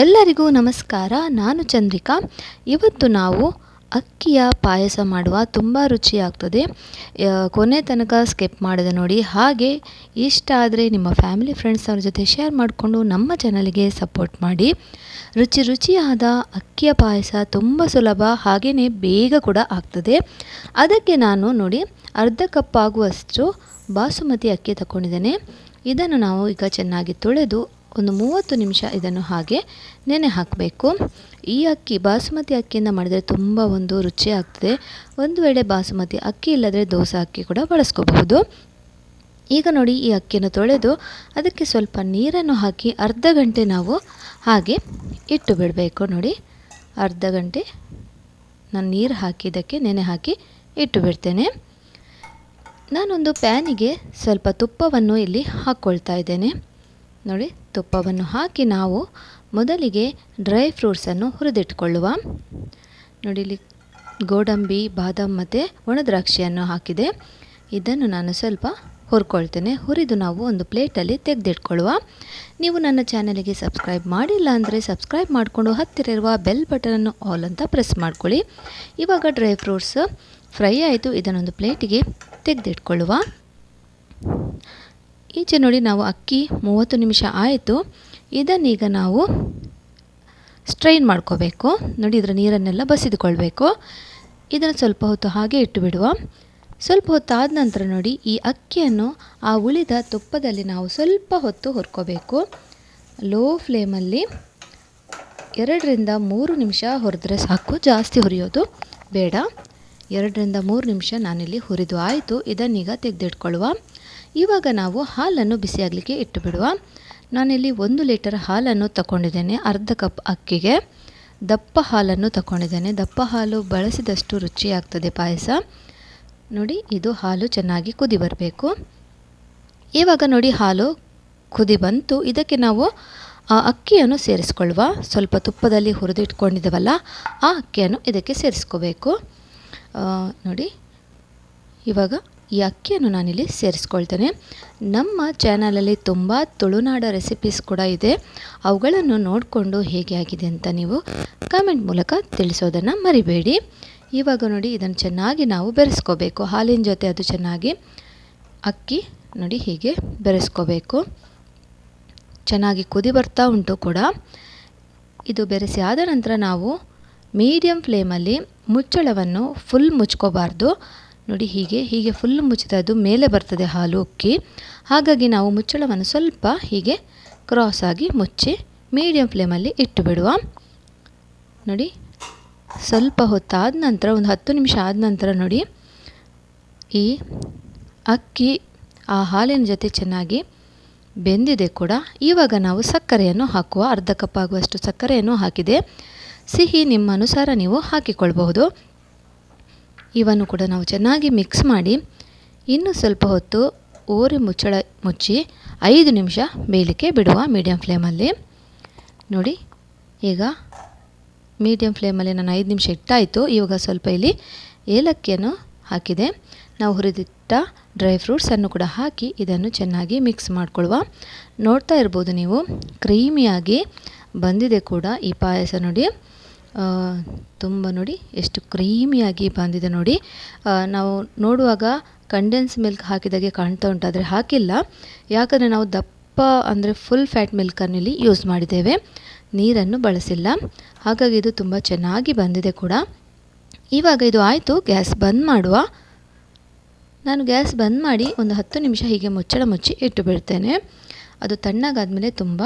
ಎಲ್ಲರಿಗೂ ನಮಸ್ಕಾರ. ನಾನು ಚಂದ್ರಿಕಾ. ಇವತ್ತು ನಾವು ಅಕ್ಕಿಯ ಪಾಯಸ ಮಾಡುವ ತುಂಬ ರುಚಿಯಾಗ್ತದೆ ಕೊನೆ ತನಕ ಸ್ಕಿಪ್ ಮಾಡಿದೆ ನೋಡಿ. ಹಾಗೆ ಇಷ್ಟ ಆದರೆ ನಿಮ್ಮ ಫ್ಯಾಮಿಲಿ ಫ್ರೆಂಡ್ಸ್ ಅವ್ರ ಜೊತೆ ಶೇರ್ ಮಾಡಿಕೊಂಡು ನಮ್ಮ ಚಾನಲ್ಗೆ ಸಪೋರ್ಟ್ ಮಾಡಿ. ರುಚಿ ರುಚಿಯಾದ ಅಕ್ಕಿಯ ಪಾಯಸ ತುಂಬ ಸುಲಭ ಹಾಗೆಯೇ ಬೇಗ ಕೂಡ ಆಗ್ತದೆ. ಅದಕ್ಕೆ ನಾನು ನೋಡಿ ಅರ್ಧ ಕಪ್ ಆಗುವಷ್ಟು ಬಾಸುಮತಿ ಅಕ್ಕಿ ತಗೊಂಡಿದ್ದೇನೆ ಇದನ್ನು ನಾವು ಈಗ ಚೆನ್ನಾಗಿ ತೊಳೆದು ಒಂದು ಮೂವತ್ತು ನಿಮಿಷ ಇದನ್ನು ಹಾಗೆ ನೆನೆ ಹಾಕಬೇಕು. ಈ ಅಕ್ಕಿ, ಬಾಸುಮತಿ ಅಕ್ಕಿಯಿಂದ ಮಾಡಿದರೆ ತುಂಬ ಒಂದು ರುಚಿ ಆಗ್ತದೆ. ಒಂದು ವೇಳೆ ಬಾಸುಮತಿ ಅಕ್ಕಿ ಇಲ್ಲದ್ರೆ ದೋಸೆ ಅಕ್ಕಿ ಕೂಡ ಬಳಸ್ಕೋಬಹುದು. ಈಗ ನೋಡಿ ಈ ಅಕ್ಕಿಯನ್ನು ತೊಳೆದು ಅದಕ್ಕೆ ಸ್ವಲ್ಪ ನೀರನ್ನು ಹಾಕಿ ಅರ್ಧ ಗಂಟೆ ನಾವು ಹಾಗೆ ಇಟ್ಟು ಬಿಡಬೇಕು. ನೋಡಿ, ಅರ್ಧ ಗಂಟೆ ನಾನು ನೀರು ಹಾಕಿದ್ದಕ್ಕೆ ನೆನೆ ಹಾಕಿ ಇಟ್ಟು ಬಿಡ್ತೇನೆ. ನಾನೊಂದು ಪ್ಯಾನಿಗೆ ಸ್ವಲ್ಪ ತುಪ್ಪವನ್ನು ಇಲ್ಲಿ ಹಾಕ್ಕೊಳ್ತಾ ಇದ್ದೇನೆ. ನೋಡಿ ತುಪ್ಪವನ್ನು ಹಾಕಿ ನಾವು ಮೊದಲಿಗೆ ಡ್ರೈ ಫ್ರೂಟ್ಸನ್ನು ಹುರಿದಿಟ್ಕೊಳ್ಳುವ ನೋಡಿ ಗೋಡಂಬಿ, ಬಾದಾಮ್ ಮತ್ತು ಒಣದ್ರಾಕ್ಷಿಯನ್ನು ಹಾಕಿದೆ. ಇದನ್ನು ನಾನು ಸ್ವಲ್ಪ ಹುರ್ಕೊಳ್ತೇನೆ. ಹುರಿದು ನಾವು ಒಂದು ಪ್ಲೇಟಲ್ಲಿ ತೆಗೆದಿಟ್ಕೊಳ್ಳುವ. ನೀವು ನನ್ನ ಚಾನಲಿಗೆ ಸಬ್ಸ್ಕ್ರೈಬ್ ಮಾಡಿಲ್ಲ ಅಂದರೆ ಸಬ್ಸ್ಕ್ರೈಬ್ ಮಾಡಿಕೊಂಡು ಹತ್ತಿರ ಇರುವ ಬೆಲ್ ಬಟನನ್ನು ಆಲ್ ಅಂತ ಪ್ರೆಸ್ ಮಾಡ್ಕೊಳ್ಳಿ. ಇವಾಗ ಡ್ರೈ ಫ್ರೂಟ್ಸ್ ಫ್ರೈ ಆಯಿತು. ಇದನ್ನೊಂದು ಪ್ಲೇಟಿಗೆ ತೆಗೆದಿಟ್ಕೊಳ್ಳುವ. ಈಚೆ ನೋಡಿ ನಾವು ಅಕ್ಕಿ ಮೂವತ್ತು ನಿಮಿಷ ಆಯಿತು. ಇದನ್ನೀಗ ನಾವು ಸ್ಟ್ರೈನ್ ಮಾಡ್ಕೋಬೇಕು. ನೋಡಿ ಇದರ ನೀರನ್ನೆಲ್ಲ ಬಸಿದುಕೊಳ್ಬೇಕು. ಇದನ್ನು ಸ್ವಲ್ಪ ಹೊತ್ತು ಹಾಗೆ ಇಟ್ಟು ಬಿಡುವ ಸ್ವಲ್ಪ ಹೊತ್ತಾದ ನಂತರ ನೋಡಿ ಈ ಅಕ್ಕಿಯನ್ನು ಆ ಉಳಿದ ತುಪ್ಪದಲ್ಲಿ ನಾವು ಸ್ವಲ್ಪ ಹೊತ್ತು ಹುರ್ಕೋಬೇಕು. ಲೋ ಫ್ಲೇಮಲ್ಲಿ ಎರಡರಿಂದ ಮೂರು ನಿಮಿಷ ಹುರಿದ್ರೆ ಸಾಕು. ಜಾಸ್ತಿ ಹುರಿಯೋದು ಬೇಡ. ಎರಡರಿಂದ ಮೂರು ನಿಮಿಷ ನಾನಿಲ್ಲಿ ಹುರಿದು ಆಯಿತು. ಇದನ್ನೀಗ ತೆಗೆದಿಟ್ಕೊಳ್ಳುವ. ಇವಾಗ ನಾವು ಹಾಲನ್ನು ಬಿಸಿಯಾಗಲಿಕ್ಕೆ ಇಟ್ಟು ಬಿಡುವ ನಾನಿಲ್ಲಿ ಒಂದು ಲೀಟರ್ ಹಾಲನ್ನು ತಗೊಂಡಿದ್ದೇನೆ ಅರ್ಧ ಕಪ್ ಅಕ್ಕಿಗೆ. ದಪ್ಪ ಹಾಲನ್ನು ತಗೊಂಡಿದ್ದೇನೆ ದಪ್ಪ ಹಾಲು ಬಳಸಿದಷ್ಟು ರುಚಿಯಾಗ್ತದೆ ಪಾಯಸ. ನೋಡಿ, ಇದು ಹಾಲು ಚೆನ್ನಾಗಿ ಕುದಿ ಬರಬೇಕು. ಇವಾಗ ನೋಡಿ, ಹಾಲು ಕುದಿ ಬಂತು. ಇದಕ್ಕೆ ನಾವು ಆ ಅಕ್ಕಿಯನ್ನು ಸೇರಿಸ್ಕೊಳ್ಳುವ. ಸ್ವಲ್ಪ ತುಪ್ಪದಲ್ಲಿ ಹುರಿದಿಟ್ಕೊಂಡಿದ್ದೇವಲ್ಲ ಆ ಅಕ್ಕಿಯನ್ನು ಇದಕ್ಕೆ ಸೇರಿಸ್ಕೋಬೇಕು. ನೋಡಿ, ಇವಾಗ ಈ ಅಕ್ಕಿಯನ್ನು ನಾನಿಲ್ಲಿ ಸೇರಿಸ್ಕೊಳ್ತೇನೆ. ನಮ್ಮ ಚಾನಲಲ್ಲಿ ತುಂಬ ತುಳುನಾಡ ರೆಸಿಪೀಸ್ ಕೂಡ ಇದೆ. ಅವುಗಳನ್ನು ನೋಡಿಕೊಂಡು ಹೇಗೆ ಆಗಿದೆ ಅಂತ ನೀವು ಕಾಮೆಂಟ್ ಮೂಲಕ ತಿಳಿಸೋದನ್ನು ಮರಿಬೇಡಿ. ಇವಾಗ ನೋಡಿ, ಇದನ್ನು ಚೆನ್ನಾಗಿ ನಾವು ಬೆರೆಸ್ಕೋಬೇಕು. ಹಾಲಿನ ಜೊತೆ ಅದು ಚೆನ್ನಾಗಿ ಅಕ್ಕಿ ನೋಡಿ ಹೀಗೆ ಬೆರೆಸ್ಕೋಬೇಕು. ಚೆನ್ನಾಗಿ ಕುದಿ ಬರ್ತಾ ಉಂಟು ಕೂಡ. ಇದು ಬೆರೆಸಿ ಆದ ನಂತರ ನಾವು ಮೀಡಿಯಮ್ ಫ್ಲೇಮಲ್ಲಿ ಮುಚ್ಚಳವನ್ನು ಫುಲ್ ಮುಚ್ಕೋಬಾರ್ದು. ನೋಡಿ ಹೀಗೆ ಹೀಗೆ ಫುಲ್ ಮುಚ್ಚಿದ ಅದು ಮೇಲೆ ಬರ್ತದೆ ಹಾಲು ಉಕ್ಕಿ. ಹಾಗಾಗಿ ನಾವು ಮುಚ್ಚಳವನ್ನು ಸ್ವಲ್ಪ ಹೀಗೆ ಕ್ರಾಸ್ ಆಗಿ ಮುಚ್ಚಿ ಮೀಡಿಯಂ ಫ್ಲೇಮಲ್ಲಿ ಇಟ್ಟು ಬಿಡುವ. ನೋಡಿ, ಸ್ವಲ್ಪ ಹೊತ್ತಾದ ನಂತರ, ಒಂದು ಹತ್ತು ನಿಮಿಷ ಆದ ನಂತರ ನೋಡಿ, ಈ ಅಕ್ಕಿ, ಆ ಹಾಲಿನ ಜೊತೆ ಚೆನ್ನಾಗಿ ಬೆಂದಿದೆ ಕೂಡ. ಇವಾಗ ನಾವು ಸಕ್ಕರೆಯನ್ನು ಹಾಕುವ, ಅರ್ಧ ಕಪ್ ಆಗುವಷ್ಟು ಸಕ್ಕರೆಯನ್ನು ಹಾಕಿದೆ. ಸಿಹಿ ನಿಮ್ಮ ಅನುಸಾರ ನೀವು ಹಾಕಿಕೊಳ್ಬಹುದು. ಇವನ್ನು ಕೂಡ ನಾವು ಚೆನ್ನಾಗಿ ಮಿಕ್ಸ್ ಮಾಡಿ ಇನ್ನು ಸ್ವಲ್ಪ ಹೊತ್ತು ಓರೆ ಮುಚ್ಚಳ ಮುಚ್ಚಿ ಐದು ನಿಮಿಷ ಬೇಯಲಿಕ್ಕೆ ಬಿಡುವ ಮೀಡಿಯಮ್ ಫ್ಲೇಮಲ್ಲಿ ನೋಡಿ, ಈಗ ಮೀಡಿಯಮ್ ಫ್ಲೇಮಲ್ಲಿ ನಾನು ಐದು ನಿಮಿಷ ಇಟ್ಟಾಯಿತು. ಇವಾಗ ಸ್ವಲ್ಪ ಇಲ್ಲಿ ಏಲಕ್ಕಿಯನ್ನು ಹಾಕಿದೆ. ನಾವು ಹುರಿದಿಟ್ಟ ಡ್ರೈ ಫ್ರೂಟ್ಸನ್ನು ಕೂಡ ಹಾಕಿ ಇದನ್ನು ಚೆನ್ನಾಗಿ ಮಿಕ್ಸ್ ಮಾಡಿಕೊಳ್ಳುವ. ನೋಡ್ತಾ ಇರ್ಬೋದು ನೀವು ಕ್ರೀಮಿಯಾಗಿ ಬಂದಿದೆ ಕೂಡ ಈ ಪಾಯಸ ನೋಡಿ. ತುಂಬ ನೋಡಿ, ಎಷ್ಟು ಕ್ರೀಮಿಯಾಗಿ ಬಂದಿದೆ ನೋಡಿ. ನಾವು ನೋಡುವಾಗ ಕಂಡೆನ್ಸ್ ಮಿಲ್ಕ್ ಹಾಕಿದಾಗೆ ಕಾಣ್ತಾ ಉಂಟು ಆದರೆ ಹಾಕಿಲ್ಲ. ಯಾಕಂದರೆ ನಾವು ದಪ್ಪ ಅಂದರೆ ಫುಲ್ ಫ್ಯಾಟ್ ಮಿಲ್ಕನ್ನು ಇಲ್ಲಿ ಯೂಸ್ ಮಾಡಿದ್ದೇವೆ. ನೀರನ್ನು ಬಳಸಿಲ್ಲ. ಹಾಗಾಗಿ ಇದು ತುಂಬ ಚೆನ್ನಾಗಿ ಬಂದಿದೆ ಕೂಡ. ಇವಾಗ ಇದು ಆಯಿತು, ಗ್ಯಾಸ್ ಬಂದ್ ಮಾಡುವ. ನಾನು ಗ್ಯಾಸ್ ಬಂದ್ ಮಾಡಿ ಒಂದು ಹತ್ತು ನಿಮಿಷ ಹೀಗೆ ಮುಚ್ಚಳ ಮುಚ್ಚಿ ಇಟ್ಟು ಬಿಡ್ತೇನೆ. ಅದು ತಣ್ಣಗಾದ್ಮೇಲೆ ತುಂಬ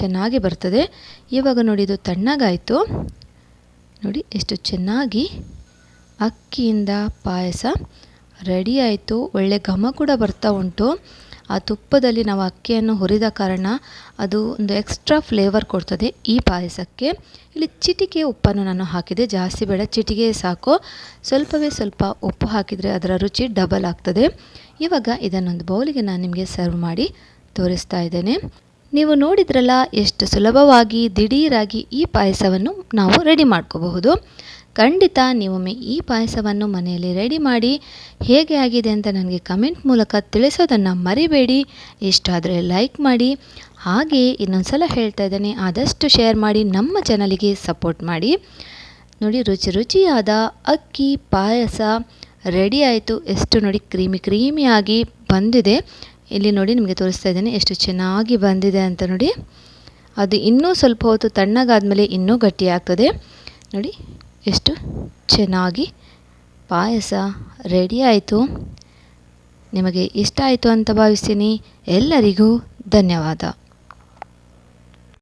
ಚೆನ್ನಾಗಿ ಬರ್ತದೆ. ಇವಾಗ ನೋಡಿ, ಇದು ತಣ್ಣಗಾಯಿತು. ನೋಡಿ, ಎಷ್ಟು ಚೆನ್ನಾಗಿ ಅಕ್ಕಿಯಿಂದ ಪಾಯಸ ರೆಡಿ ಆಯಿತು. ಒಳ್ಳೆ ಘಮ ಕೂಡ ಬರ್ತಾ ಉಂಟು. ಆ ತುಪ್ಪದಲ್ಲಿ ನಾವು ಅಕ್ಕಿಯನ್ನು ಹುರಿದ ಕಾರಣ ಅದು ಒಂದು ಎಕ್ಸ್ಟ್ರಾ ಫ್ಲೇವರ್ ಕೊಡ್ತದೆ ಈ ಪಾಯಸಕ್ಕೆ. ಇಲ್ಲಿ ಚಿಟಿಕೆ ಉಪ್ಪನ್ನು ನಾನು ಹಾಕಿದೆ. ಜಾಸ್ತಿ ಬೇಡ, ಚಿಟಿಕೆ ಸಾಕು. ಸ್ವಲ್ಪವೇ ಸ್ವಲ್ಪ ಉಪ್ಪು ಹಾಕಿದರೆ ಅದರ ರುಚಿ ಡಬಲ್ ಆಗ್ತದೆ. ಇವಾಗ ಇದನ್ನೊಂದು ಬೌಲಿಗೆ ನಾನು ನಿಮಗೆ ಸರ್ವ್ ಮಾಡಿ ತೋರಿಸ್ತಾ ಇದ್ದೇನೆ. ನೀವು ನೋಡಿದ್ರಲ್ಲ ಎಷ್ಟು ಸುಲಭವಾಗಿ ದಿಢೀರಾಗಿ ಈ ಪಾಯಸವನ್ನು ನಾವು ರೆಡಿ ಮಾಡ್ಕೋಬಹುದು. ಖಂಡಿತ ನೀವೊಮ್ಮೆ ಈ ಪಾಯಸವನ್ನು ಮನೆಯಲ್ಲಿ ರೆಡಿ ಮಾಡಿ ಹೇಗೆ ಆಗಿದೆ ಅಂತ ನನಗೆ ಕಮೆಂಟ್ ಮೂಲಕ ತಿಳಿಸೋದನ್ನು ಮರಿಬೇಡಿ. ಇಷ್ಟಾದರೆ ಲೈಕ್ ಮಾಡಿ. ಹಾಗೆ ಇನ್ನೊಂದು ಸಲ ಹೇಳ್ತಾ ಇದ್ದೇನೆ, ಆದಷ್ಟು ಶೇರ್ ಮಾಡಿ, ನಮ್ಮ ಚಾನಲಿಗೆ ಸಪೋರ್ಟ್ ಮಾಡಿ. ನೋಡಿ, ರುಚಿ ರುಚಿಯಾದ ಅಕ್ಕಿ ಪಾಯಸ ರೆಡಿ ಆಯಿತು. ಎಷ್ಟು ನೋಡಿ, ಕ್ರೀಮಿ ಕ್ರೀಮಿಯಾಗಿ ಬಂದಿದೆ. ಇಲ್ಲಿ ನೋಡಿ ನಿಮಗೆ ತೋರಿಸ್ತಾ ಇದ್ದೀನಿ, ಎಷ್ಟು ಚೆನ್ನಾಗಿ ಬಂದಿದೆ ಅಂತ ನೋಡಿ. ಅದು ಇನ್ನೂ ಸ್ವಲ್ಪ ಹೊತ್ತು ತಣ್ಣಗಾದ್ಮೇಲೆ ಇನ್ನೂ ಗಟ್ಟಿಯಾಗ್ತದೆ. ನೋಡಿ, ಎಷ್ಟು ಚೆನ್ನಾಗಿ ಪಾಯಸ ರೆಡಿ ಆಯಿತು. ನಿಮಗೆ ಇಷ್ಟ ಆಯಿತು ಅಂತ ಭಾವಿಸ್ತೀನಿ. ಎಲ್ಲರಿಗೂ ಧನ್ಯವಾದ.